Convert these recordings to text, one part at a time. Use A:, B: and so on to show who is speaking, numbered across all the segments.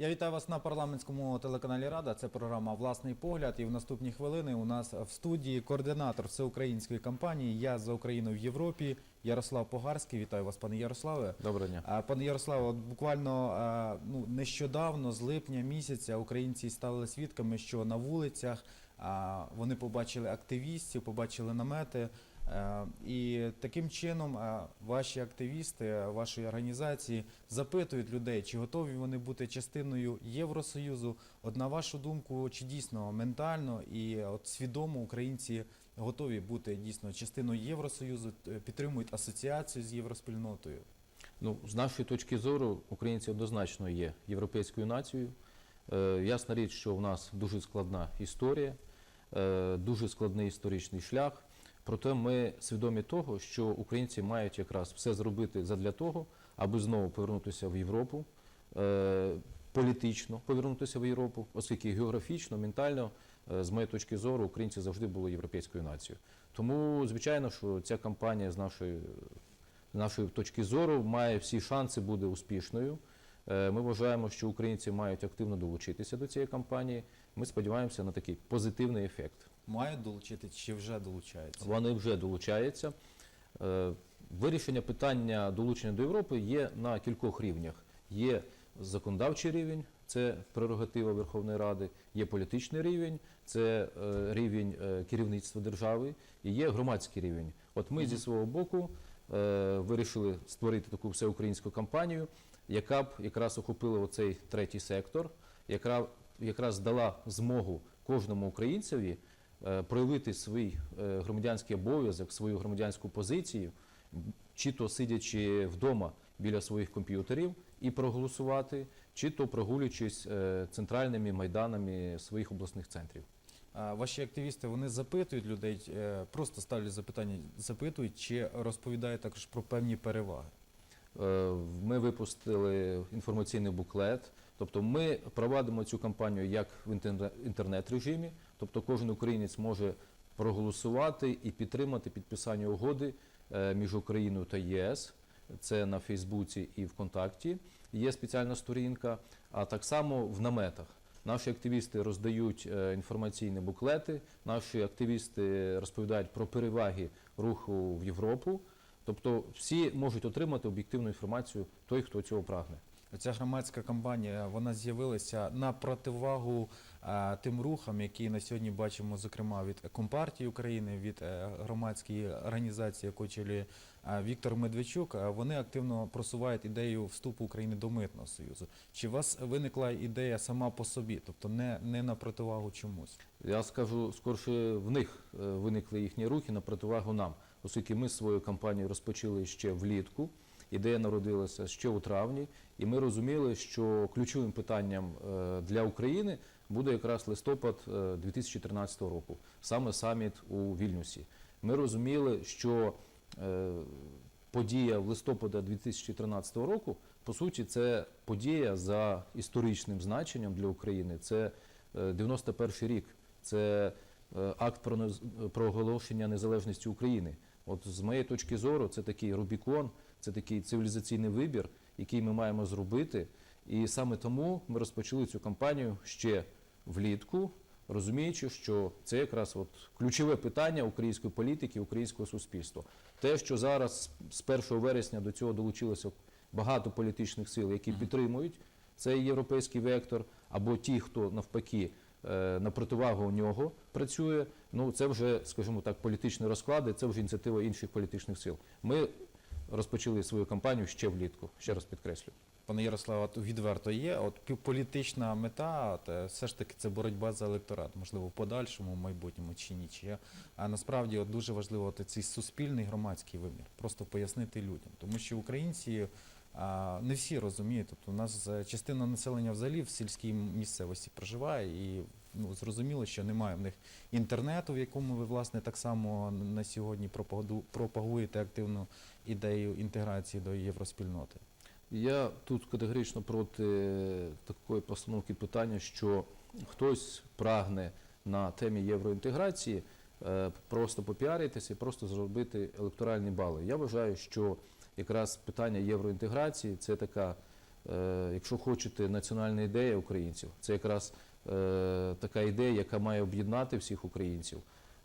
A: Я вітаю вас на парламентському телеканалі Рада. Це програма Власний погляд. І в наступні хвилини у нас в студії координатор всеукраїнської кампанії Я за Україну в Європі Ярослав Погарський. Вітаю вас, пане Ярославе.
B: Доброго дня.
A: Пане Ярославе, от буквально ну, нещодавно, з липня місяця, українці стали свідками, що на вулицях вони побачили активістів, побачили намети. Е, І таким чином е, ваші активісти е, вашої організації запитують людей, чи готові вони бути частиною Євросоюзу. От на вашу думку, чи дійсно ментально і от свідомо українці готові бути дійсно частиною Євросоюзу, підтримують асоціацію з євроспільнотою?
B: Ну, з нашої точки зору, українці однозначно є європейською нацією. Ясна річ, що в нас дуже складна історія, дуже складний історичний шлях. Проте ми свідомі того, що українці мають якраз все зробити задля того, аби знову повернутися в Європу, е, політично повернутися в Європу, оскільки географічно, ментально, е, з моєї точки зору, українці завжди були європейською нацією. Тому, звичайно, що ця кампанія з нашої з нашої точки зору має всі шанси бути успішною. Е, Ми вважаємо, що українці мають активно долучитися до цієї кампанії. Ми сподіваємося на такий позитивний ефект.
A: Мають долучити чи вже долучаються?
B: Вони вже долучаються. Е, Вирішення питання долучення до Європи є на кількох рівнях. Є законодавчий рівень, це прерогатива Верховної Ради, є політичний рівень, це е, рівень керівництва держави, і є громадський рівень. От ми зі свого боку вирішили створити таку всеукраїнську кампанію, яка б якраз охопила оцей третій сектор, яка якраз дала змогу кожному українцеві е, проявити свій е, громадянський обов'язок, свою громадянську позицію, чи то сидячи вдома біля своїх комп'ютерів і проголосувати, чи то прогулюючись е, центральними майданами своїх обласних центрів.
A: Ваші активісти вони запитують людей, просто ставлять запитання, запитують чи розповідають також про певні переваги.
B: Е, Ми випустили інформаційний буклет. Тобто ми провадимо цю кампанію як в інтерне- інтернет-режимі, тобто кожен українець може проголосувати і підтримати підписання угоди е, між Україною та ЄС. Це на Фейсбуці і ВКонтакті є спеціальна сторінка, а так само в наметах. Наші активісти роздають е, інформаційні буклети, наші активісти розповідають про переваги руху в Європу. Тобто всі можуть отримати об'єктивну інформацію той, хто цього прагне.
A: Ця громадська кампанія вона з'явилася на противагу е, тим рухам, які на сьогодні бачимо, зокрема від Компартії України, від е, громадської організації, яку очолює е, Віктор Медведчук. Е, Вони активно просувають ідею вступу України до митного союзу. Чи у вас виникла ідея сама по собі, тобто не, не на противагу чомусь?
B: Я скажу, скорше в них виникли їхні рухи на противагу нам, оскільки ми свою кампанію розпочали ще влітку. Ідея народилася ще у травні, і ми розуміли, що ключовим питанням е, для України буде якраз листопад е, 2013 року, саме саміт у Вільнюсі. Ми розуміли, що е, подія в листопада 2013 року, по суті, це подія за історичним значенням для України. Це е, 91 рік, це е, акт про нез- про оголошення незалежності України. От з моєї точки зору, це такий Рубікон, це такий цивілізаційний вибір, який ми маємо зробити. І саме тому ми розпочали цю кампанію ще влітку, розуміючи, що це якраз от ключове питання української політики, українського суспільства. Те, що зараз з 1 вересня до цього долучилося багато політичних сил, які підтримують цей європейський вектор, або ті, хто навпаки на противагу нього працює. Ну це вже, скажімо так, політичні розклади, це вже ініціатива інших політичних сил. Ми розпочали свою кампанію ще влітку. Ще раз підкреслю.
A: Пане Ярославе, відверто є. От політична мета, от, е, все ж таки це боротьба за електорат, можливо, в подальшому, в майбутньому чи ні. Чи є. А насправді от, дуже важливо от, цей суспільний громадський вимір, просто пояснити людям. Тому що українці не всі розуміють. Тобто у нас е, частина населення взагалі в сільській місцевості проживає, і ну, зрозуміло, що немає в них інтернету, в якому ви власне так само на сьогодні пропагуєте активну ідею інтеграції до євроспільноти.
B: Я тут категорично проти такої постановки питання, що хтось прагне на темі євроінтеграції е, просто попіаритися і просто зробити електоральні бали. Я вважаю, що якраз питання євроінтеграції це така е, якщо хочете, національна ідея українців. Це якраз е, така ідея, яка має об'єднати всіх українців.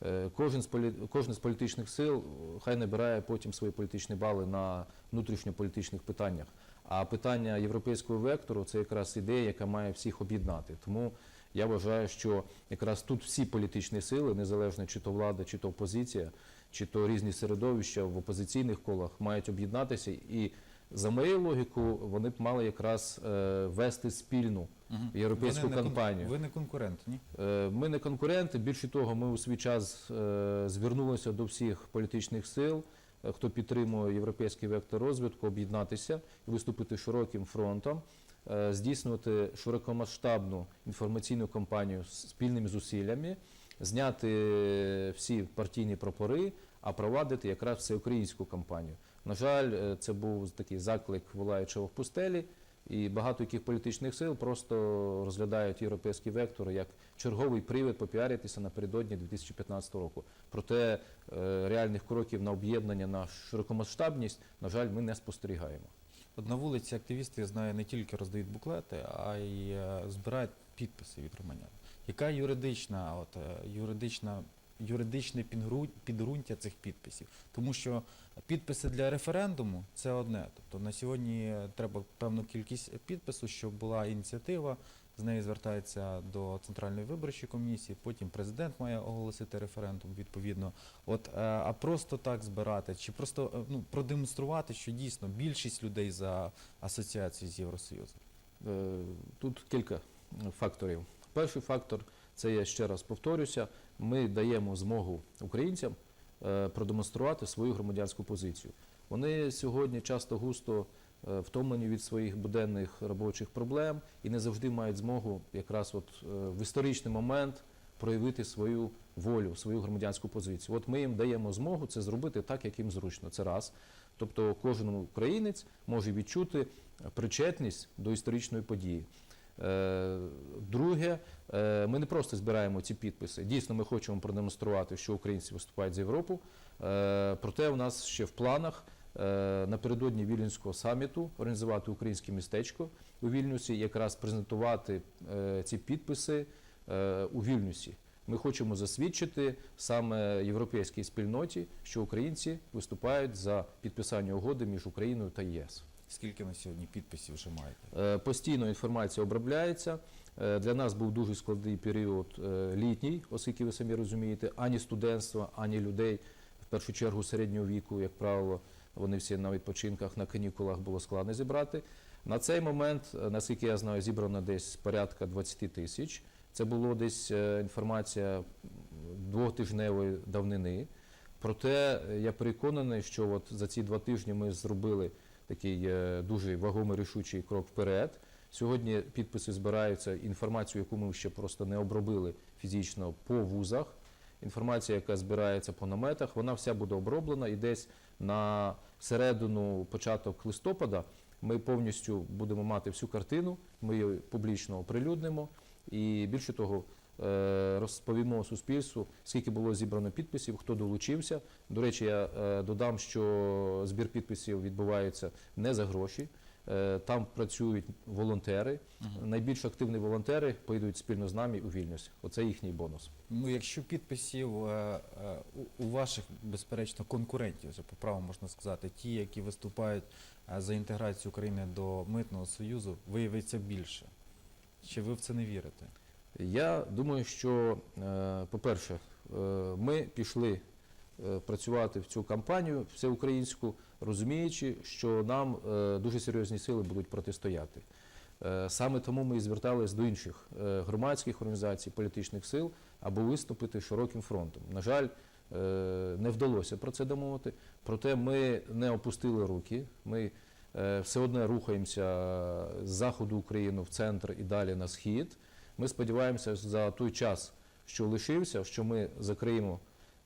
B: Е, Кожен з полі... кожна з політичних сил хай набирає потім свої політичні бали на внутрішньополітичних питаннях. А питання європейського вектору це якраз ідея, яка має всіх об'єднати. Тому я вважаю, що якраз тут всі політичні сили, незалежно чи то влада, чи то опозиція, чи то різні середовища в опозиційних колах, мають об'єднатися і. За моєю логікою, вони б мали якраз е, вести спільну європейську кампанію.
A: Ви не конкурент, ні?
B: Е, Ми не конкуренти. Більше того, ми у свій час е, звернулися до всіх політичних сил, хто підтримує європейський вектор розвитку, об'єднатися і виступити широким фронтом, здійснювати широкомасштабну інформаційну кампанію з спільними зусиллями, зняти всі партійні прапори, а провадити якраз всеукраїнську кампанію. На жаль, е, це був такий заклик волаючого в пустелі. І багато яких політичних сил просто розглядають європейський вектор як черговий привід попіаритися напередодні 2015 року. Проте е, реальних кроків на об'єднання на широкомасштабність, на жаль, ми не спостерігаємо.
A: На вулиці активісти, я знаю, не тільки роздають буклети, а й е, збирають підписи від громадян. Яка юридична, от, юридична, юридичне підґру- підґрунтя цих підписів? Тому що підписи для референдуму це одне. Тобто на сьогодні треба певну кількість підпису, щоб була ініціатива. З неї звертається до центральної виборчої комісії. Потім президент має оголосити референдум відповідно. От е, а просто так збирати, чи просто е, ну продемонструвати, що дійсно більшість людей за асоціацію з Євросоюзом.
B: Е, Тут кілька факторів. Перший фактор це я ще раз повторюся. Ми даємо змогу українцям е, продемонструвати свою громадянську позицію. Вони сьогодні часто густо е, втомлені від своїх буденних робочих проблем і не завжди мають змогу якраз от е, в історичний момент проявити свою волю, свою громадянську позицію. От ми їм даємо змогу це зробити так, як їм зручно. Це раз. Тобто кожен українець може відчути причетність до історичної події. Е, Друге, е, ми не просто збираємо ці підписи. Дійсно, ми хочемо продемонструвати, що українці виступають за Європу. Е, Проте у нас ще в планах напередодні Вільнюського саміту організувати українське містечко у Вільнюсі, якраз презентувати ці підписи у Вільнюсі. Ми хочемо засвідчити саме європейській спільноті, що українці виступають за підписання угоди між Україною та ЄС.
A: Скільки на сьогодні підписів вже маєте?
B: Е, Постійно інформація обробляється. Е, Для нас був дуже складний період е, літній, оскільки ви самі розумієте, ані студентства, ані людей, в першу чергу середнього віку, як правило, вони всі на відпочинках, на канікулах було складно зібрати. На цей момент, наскільки я знаю, зібрано десь порядка 20 тисяч. Це було десь інформація двотижневої давнини. Проте я переконаний, що от за ці два тижні ми зробили такий е, дуже вагомий рішучий крок вперед. Сьогодні підписи збираються, інформацію, яку ми ще просто не обробили фізично по вузах. Інформація, яка збирається по наметах, вона вся буде оброблена і десь на середину, початок листопада ми повністю будемо мати всю картину, ми її публічно оприлюднимо і більше того. Е, Розповімо суспільству, скільки було зібрано підписів, хто долучився. До речі, я е, додам, що збір підписів відбувається не за гроші. Е, Там працюють волонтери. Найбільш активні волонтери поїдуть спільно з нами у Вільнюс. Оце їхній бонус.
A: Ну, якщо підписів у- ваших, безперечно, конкурентів, вже по праву можна сказати, ті, які виступають за інтеграцію України до митного союзу, виявиться більше. Чи ви в це не вірите?
B: Я думаю, що, е, по-перше, е, ми пішли е, працювати в цю кампанію всеукраїнську, розуміючи, що нам дуже серйозні сили будуть протистояти. Саме тому ми і зверталися до інших громадських організацій, політичних сил, аби виступити широким фронтом. На жаль, не вдалося про це домовити. Проте ми не опустили руки. Ми все одно рухаємося з заходу України в центр і далі на схід. Ми сподіваємося за той час, що лишився, що ми закриємо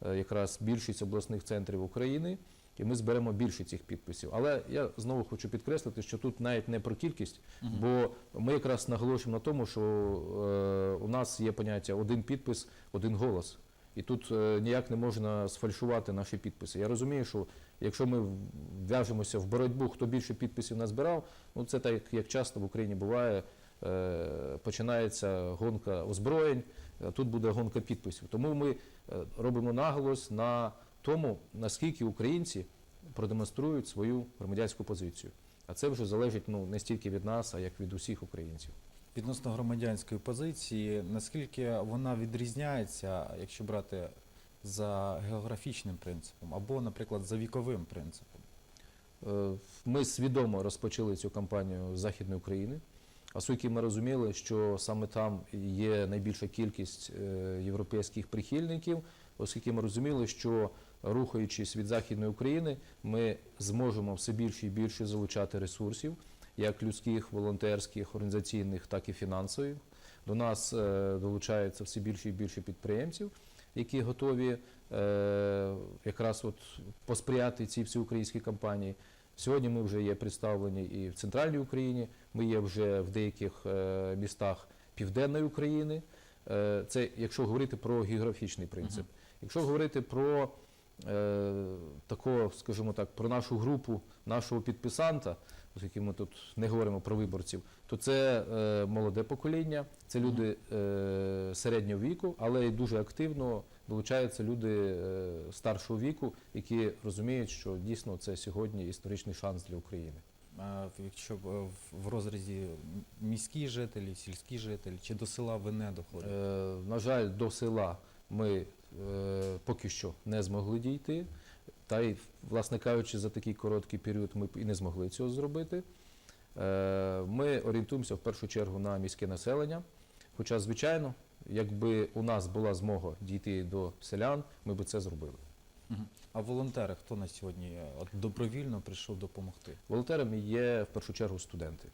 B: е, якраз більшість обласних центрів України, і ми зберемо більше цих підписів. Але я знову хочу підкреслити, що тут навіть не про кількість, бо ми якраз наголошуємо на тому, що е, у нас є поняття один підпис, один голос. І тут е, ніяк не можна сфальшувати наші підписи. Я розумію, що якщо ми в'яжемося в боротьбу, хто більше підписів назбирав, ну це так, як часто в Україні буває, починається гонка озброєнь, тут буде гонка підписів. Тому ми е, робимо наголос на тому, наскільки українці продемонструють свою громадянську позицію. А це вже залежить ну, не стільки від нас, а як від усіх українців.
A: Відносно громадянської позиції, наскільки вона відрізняється, якщо брати за географічним принципом, або, наприклад, за віковим принципом?
B: Е, Ми свідомо розпочали цю кампанію з Західної України, оскільки ми розуміли, що саме там є найбільша кількість е, європейських прихильників, оскільки ми розуміли, що рухаючись від Західної України, ми зможемо все більше і більше залучати ресурсів, як людських, волонтерських, організаційних, так і фінансових. До нас е, долучається все більше і більше підприємців, які готові е, якраз от посприяти цій всеукраїнській кампанії. Сьогодні ми вже є представлені і в центральній Україні, ми є вже в деяких е, містах Південної України. Е, це якщо говорити про географічний принцип. Якщо говорити про е, такого, скажімо так, про нашу групу, нашого підписанта, оскільки ми тут не говоримо про виборців, то це молоде покоління, це люди середнього віку, але й дуже активно долучаються люди старшого віку, які розуміють, що дійсно це сьогодні історичний шанс для України.
A: Якщо е, в- розрізі міські жителі, сільські жителі, чи до села ви не доходите?
B: Е, на жаль, до села ми е, поки що не змогли дійти. Та й, власне кажучи, за такий короткий період ми і не змогли цього зробити. Е, ми орієнтуємося в першу чергу на міське населення. Хоча, звичайно, якби у нас була змога дійти до селян, ми б це зробили.
A: Мгм. А волонтери, хто на сьогодні добровільно прийшов допомогти?
B: Волонтерами є в першу чергу студенти,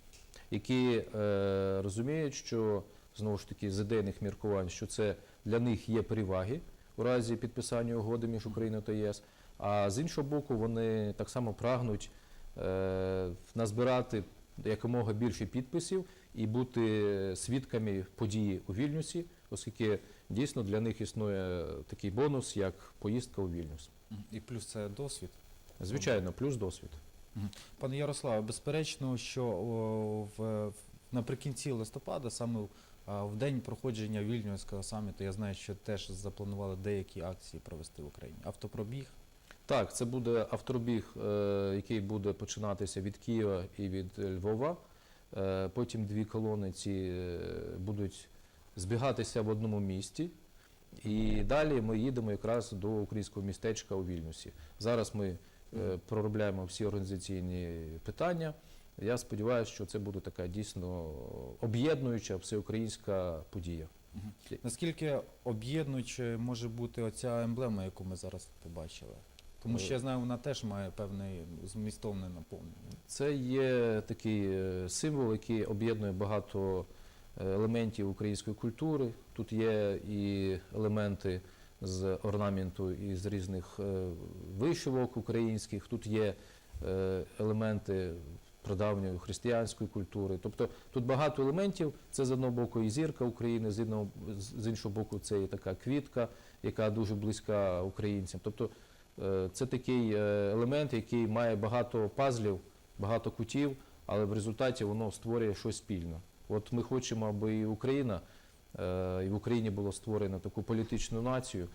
B: які е, розуміють, що знову ж таки з ідейних міркувань, що це для них є переваги у разі підписання угоди між Україною та ЄС. А з іншого боку, вони так само прагнуть е, назбирати якомога більше підписів і бути свідками події у Вільнюсі, оскільки дійсно для них існує такий бонус, як поїздка у Вільнюс.
A: І плюс це досвід.
B: Звичайно, плюс досвід.
A: Пане Ярославе, безперечно, що о, в, наприкінці листопада, саме в- день проходження Вільнюського саміту, я знаю, що теж запланували деякі акції провести в Україні. Автопробіг.
B: Так, це буде автобіг, е, який буде починатися від Києва і від Львова. Е, Потім дві колони ці е, будуть збігатися в одному місті. І далі ми їдемо якраз до українського містечка у Вільнюсі. Зараз ми е, проробляємо всі організаційні питання. Я сподіваюся, що це буде така дійсно об'єднуюча всеукраїнська подія.
A: Наскільки об'єднуючою може бути оця емблема, яку ми зараз побачили? Тому що я знаю, вона теж має певне змістовне наповнення.
B: Це є такий е, символ, який об'єднує багато е, елементів української культури. Тут є і елементи з орнаменту і з різних е, вишивок українських, тут є е, елементи прадавньої християнської культури. Тобто тут багато елементів. Це з одного боку і зірка України, з одного з іншого боку, це і така квітка, яка дуже близька українцям. Тобто Е, Це такий е, елемент, який має багато пазлів, багато кутів, але в результаті воно створює щось спільне. От ми хочемо, аби і Україна, е, і в Україні було створено таку політичну націю,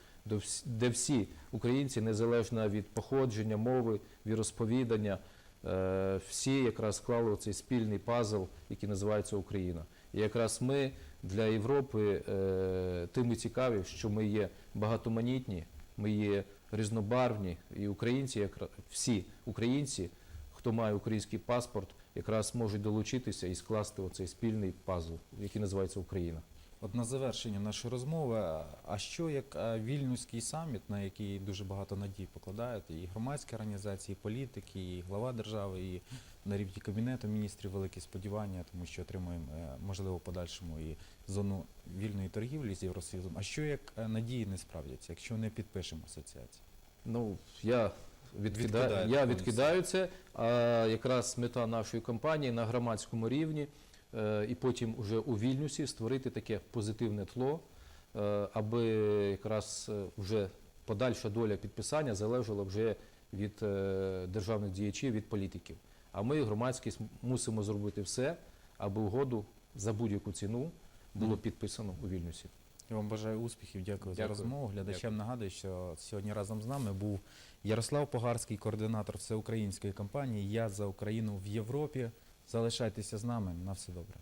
B: де всі- українці, незалежно від походження, мови, віросповідання, е, всі якраз склали цей спільний пазл, який називається Україна. І якраз ми для Європи е, тим і цікаві, що ми є багатоманітні, ми є різнобарвні, і українці, якра- всі українці, хто має український паспорт, якраз можуть долучитися і скласти оцей спільний пазл, який називається Україна.
A: От на завершення нашої розмови, а- що як Вільнюський саміт, на який дуже багато надій покладаєте, і громадські організації, і політики, і глава держави, і на рівні кабінету міністрів великі сподівання, тому що отримуємо е, можливо в подальшому і зону вільної торгівлі з Євросоюзом. А що як е, надії не справдяться, якщо не підпишемо асоціацію?
B: Ну, я відкидаю, я відкидаю це, а якраз мета нашої кампанії на громадському рівні е, і потім уже у Вільнюсі створити таке позитивне тло, е, аби якраз е, вже подальша доля підписання залежала вже від державних діячів, від політиків. А ми, громадськість, мусимо зробити все, аби угоду за будь-яку ціну було підписано у Вільнюсі.
A: Я вам бажаю успіхів, дякую, за розмову. Глядачам нагадую, що сьогодні разом з нами був Ярослав Погарський, координатор всеукраїнської кампанії Я за Україну в Європі. Залишайтеся з нами. На все добре.